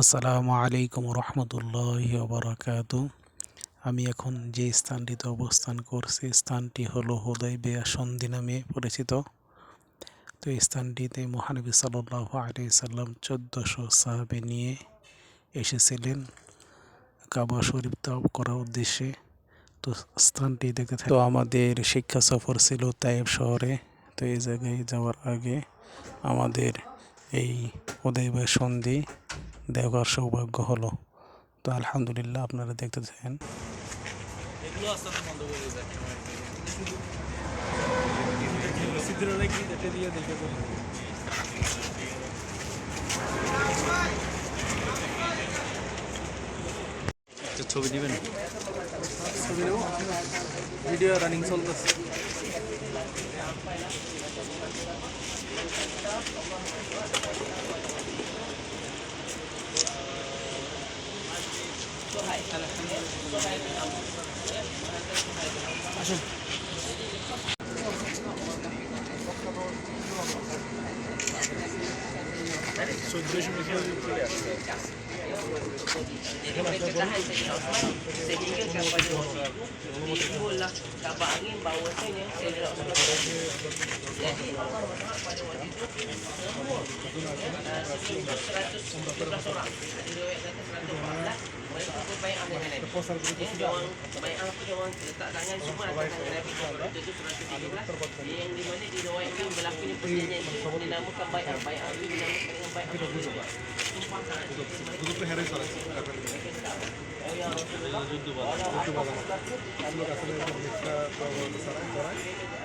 আসসালামু আলাইকুম রহমতুল্লাহ বারাকাতু আমি এখন যে স্থানটিতে অবস্থান করছি, স্থানটি হলো হুদয় বেয়া সন্ধি নামে পরিচিত। তো এই স্থানটিতে মহানবী সাল্লাহ আলি সাল্লাম চোদ্দোশো সাহাবে নিয়ে এসেছিলেন কাবা শরীফ তাপ করার উদ্দেশ্যে। তো স্থানটি থাকি তো আমাদের শিক্ষা সফর ছিল তাইব শহরে। তো এই জায়গায় যাওয়ার আগে আমাদের এই উদয়বাই সন্ধি দেখার সৌভাগ্য হলো। তো আলহামদুলিল্লাহ আপনারা দেখতে চান এগুলো আস্তে আস্তে বন্ধ করে দেয় সিদ্ধরা কি দেখে দিয়ে দেখে তো একটা ছবি নেবেন ছবি নেব ভিডিও রানিং চলতেছে। চোদ্দশো মিটার চলে আসছে sehingga kepada timbullah kabar angin bahawasanya saya jadi proposal kita sudah. Dia orang baik apa dia orang letak tangan semua atas tangan Nabi yang di mana dia riwayatkan berlaku ni dinamakan baik apa baik apa dengan baik apa. Kita pun. Duduk pun heran sangat. Ya, Ya, Rasulullah. Rasulullah. Rasulullah. Rasulullah. Rasulullah. Rasulullah. Rasulullah. Rasulullah. Rasulullah. Rasulullah. Rasulullah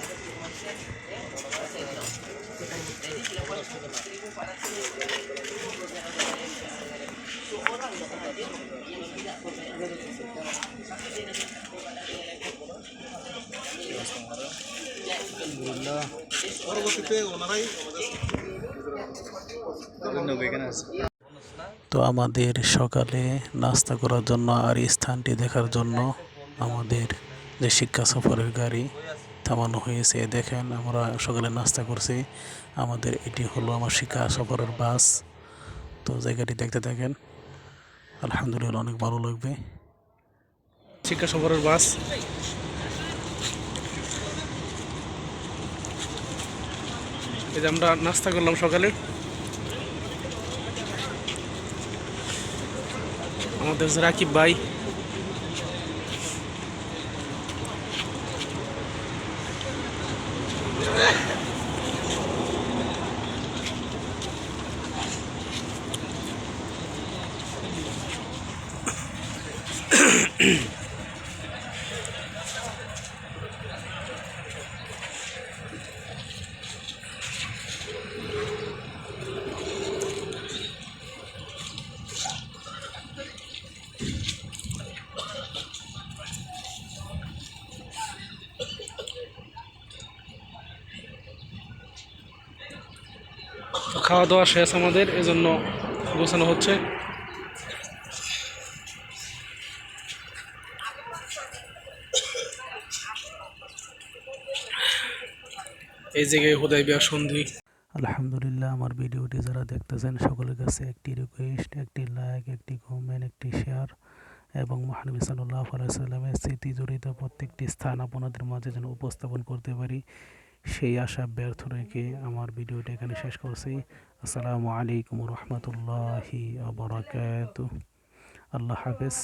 তো আমাদের সকালে নাস্তা করার জন্য আর স্থানটি দেখার জন্য আমাদের যে শিক্ষা সফরের গাড়ি থামানো হয়েছে, দেখেন আমরা সকালে নাস্তা করছি। আমাদের এটি হলো আমার শিক্ষা সফরের বাস। তো জায়গাটি দেখতে থাকেন। আলহামদুলিল্লাহ অনেক ভালো লাগবে। শিক্ষা সফরের বাস এই যে আমরা নাস্তা করলাম সকালে। আমাদের রাকিব ভাই তো খাওয়া দাওয়া শেষ আমাদের, এজন্য গোছানো হচ্ছে। এই জায়গায় হোদাই বিয়া সন্ধি। আলহামদুলিল্লাহ, আমার ভিডিওটি যারা দেখতেছেন, সকলের কাছে একটি রিকোয়েস্ট একটি লাইক একটি কমেন্ট একটি শেয়ার এবং মহানবী সাল্লাহ আলাইসাল্লামের স্মৃতি জড়িত প্রত্যেকটি স্থান আপনাদের মাঝে যেন উপস্থাপন করতে পারি। সেই আশা ব্যর্থ রেখে আমার ভিডিওটি এখানে শেষ করছি। আসসালামু আলাইকুম রহমতুল্লাহি আবরাকাত আল্লাহ হাফেজ।